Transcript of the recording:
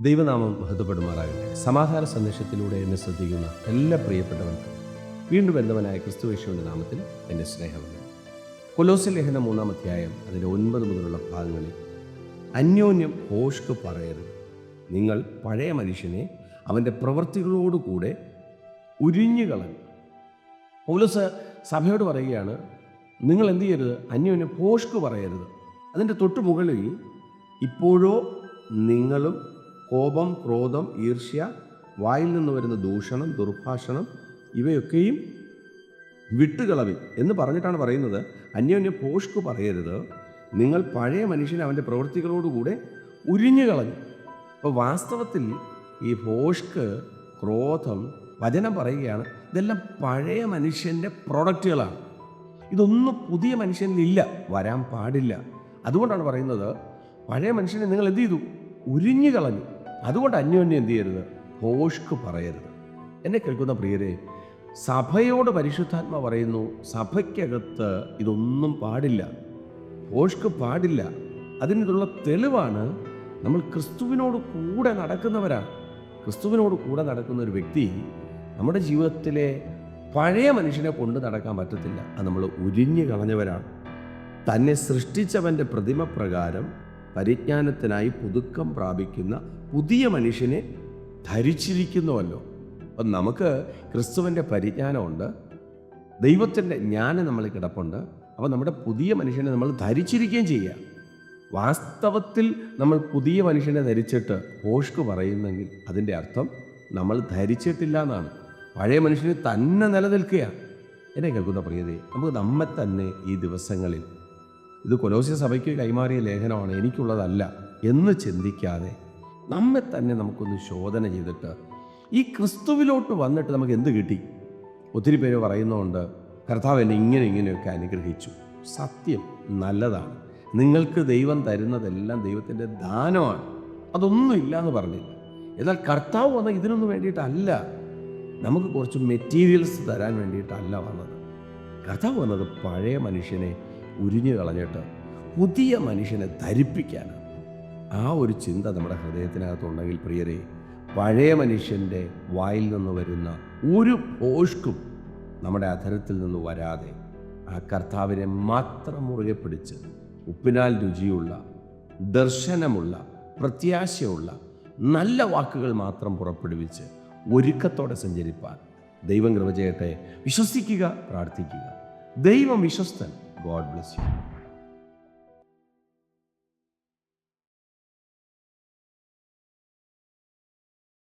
ദൈവനാമം മഹത്വപ്പെടുമാറാകട്ടെ. സമാധാന സന്ദേശത്തിലൂടെ എന്നെ ശ്രദ്ധിക്കുന്ന എല്ലാ പ്രിയപ്പെട്ടവർക്കും വീണ്ടും ബന്ധവനായ ക്രിസ്തുവേശുവിന്റെ നാമത്തിൽ എന്റെ സ്നേഹമുണ്ട് കൊലോസിൽ ലേഖന മൂന്നാം അധ്യായം അതിന്റെ ഒൻപത് മുതലുള്ള ഭാഗങ്ങളിൽ അന്യോന്യം ഹോഷ്ക്ക് പറയരുത്. നിങ്ങൾ പഴയ മനുഷ്യനെ അവന്റെ പ്രവൃത്തികളോടുകൂടെ ഉരിഞ്ഞു കളഞ്ഞു. പൗലോസ് സഭയോട് പറയുകയാണ് നിങ്ങൾ എന്ത് ചെയ്യരുത്? അന്യോന്യം ഹോഷ്ക്ക് പറയരുത്. അതിന്റെ തൊട്ട് മുകളിൽ ഇപ്പോഴോ നിങ്ങളും കോപം ക്രോധം ഈർഷ്യ വായിൽ നിന്ന് വരുന്ന ദൂഷണം ദുർഭാഷണം ഇവയൊക്കെയും വിട്ടുകളവിൽ എന്ന് പറഞ്ഞിട്ടാണ് പറയുന്നത്. അന്യോന്യ പോഷ്ക്ക് പറയരുത്. നിങ്ങൾ പഴയ മനുഷ്യനെ അവന്റെ പ്രവൃത്തികളോടുകൂടെ ഉരിഞ്ഞു കളഞ്ഞു അപ്പോൾ വാസ്തവത്തിൽ ഈ പോഷ്ക്ക് ക്രോധം വചനം പറയുകയാണ് ഇതെല്ലാം പഴയ മനുഷ്യന്റെ പ്രോഡക്റ്റുകളാണ്. ഇതൊന്നും പുതിയ മനുഷ്യനിലില്ല വരാൻ പാടില്ല. അതുകൊണ്ടാണ് പറയുന്നത് പഴയ മനുഷ്യനെ നിങ്ങൾ എന്ത് ചെയ്തു? ഉരിഞ്ഞു കളഞ്ഞു അതുകൊണ്ട് അന്യോന്യം എന്ത് ചെയ്യരുത്? ഭോഷ്ക്ക് പറയരുത്. എന്നെ കേൾക്കുന്ന പ്രിയരെ സഭയോട് പരിശുദ്ധാത്മ പറയുന്നു സഭയ്ക്കകത്ത് ഇതൊന്നും പാടില്ല. ഭോഷ്ക്ക് പാടില്ല. അതിനുള്ള തെളിവാണ് നമ്മൾ ക്രിസ്തുവിനോട് കൂടെ നടക്കുന്നവരാണ് ക്രിസ്തുവിനോട് കൂടെ നടക്കുന്ന ഒരു വ്യക്തി നമ്മുടെ ജീവിതത്തിലെ പഴയ മനുഷ്യനെ കൊണ്ട് നടക്കാൻ പറ്റത്തില്ല. അത് നമ്മൾ ഉരിഞ്ഞു കളഞ്ഞവരാണ്. തന്നെ സൃഷ്ടിച്ചവന്റെ പ്രതിമ പ്രകാരം പരിജ്ഞാനത്തിനായി പുതുക്കം പ്രാപിക്കുന്ന പുതിയ മനുഷ്യനെ ധരിച്ചിരിക്കുന്നുവല്ലോ. അപ്പം നമുക്ക് ക്രിസ്തുവിന്റെ പരിജ്ഞാനമുണ്ട്. ദൈവത്തിന്റെ ജ്ഞാനം നമ്മൾ കിടപ്പുണ്ട്. അപ്പോൾ നമ്മുടെ പുതിയ മനുഷ്യനെ നമ്മൾ ധരിച്ചിരിക്കുകയും ചെയ്യുക. വാസ്തവത്തിൽ നമ്മൾ പുതിയ മനുഷ്യനെ ധരിച്ചിട്ട് പോഷ്ക്ക് പറയുന്നെങ്കിൽ അതിന്റെ അർത്ഥം നമ്മൾ ധരിച്ചിട്ടില്ല എന്നാണ്. പഴയ മനുഷ്യന് തന്നെ നിലനിൽക്കുക എന്നെ കേൾക്കുന്ന പ്രിയതേ നമുക്ക് നമ്മെ തന്നെ ഈ ദിവസങ്ങളിൽ ഇത് കൊലോസ്യ സഭയ്ക്ക് കൈമാറിയ ലേഖനമാണ്. എനിക്കുള്ളതല്ല എന്ന് ചിന്തിക്കാതെ നമ്മെ തന്നെ നമുക്കൊന്ന് ശോധന ചെയ്തിട്ട് ഈ ക്രിസ്തുവിലോട്ട് വന്നിട്ട് നമുക്ക് എന്ത് കിട്ടി? ഒത്തിരി പേര് പറയുന്നതുകൊണ്ട് കർത്താവ് എന്നെ ഇങ്ങനെ ഇങ്ങനെയൊക്കെ അനുഗ്രഹിച്ചു. സത്യം നല്ലതാണ്. നിങ്ങൾക്ക് ദൈവം തരുന്നതെല്ലാം ദൈവത്തിന്റെ ദാനമാണ്. അതൊന്നും ഇല്ല എന്ന് പറഞ്ഞില്ല. എന്നാൽ കർത്താവ് വന്ന ഇതിനൊന്നും വേണ്ടിയിട്ടല്ല. നമുക്ക് കുറച്ച് മെറ്റീരിയൽസ് തരാൻ വേണ്ടിയിട്ടല്ല വന്നത്. കർത്താവ് വന്നത് പഴയ മനുഷ്യനെ ഉരിഞ്ഞു കളഞ്ഞിട്ട് പുതിയ മനുഷ്യനെ ധരിപ്പിക്കാൻ ആ ഒരു ചിന്ത നമ്മുടെ ഹൃദയത്തിനകത്തുണ്ടെങ്കിൽ പ്രിയരെ പഴയ മനുഷ്യന്റെ വായിൽ നിന്ന് വരുന്ന ഒരു പോഷ്കും നമ്മുടെ അധരത്തിൽ നിന്ന് വരാതെ ആ കർത്താവിനെ മാത്രം മുറുകെ പിടിച്ച് ഉപ്പിനാൽ രുചിയുള്ള ദർശനമുള്ള പ്രത്യാശയുള്ള നല്ല വാക്കുകൾ മാത്രം പുറപ്പെടുവിച്ച് ഒരുക്കത്തോടെ സഞ്ചരിപ്പാൻ ദൈവം കൃപ ചെയ്യട്ടെ. വിശ്വസിക്കുക പ്രാർത്ഥിക്കുക. ദൈവം വിശ്വസ്തൻ. God bless you.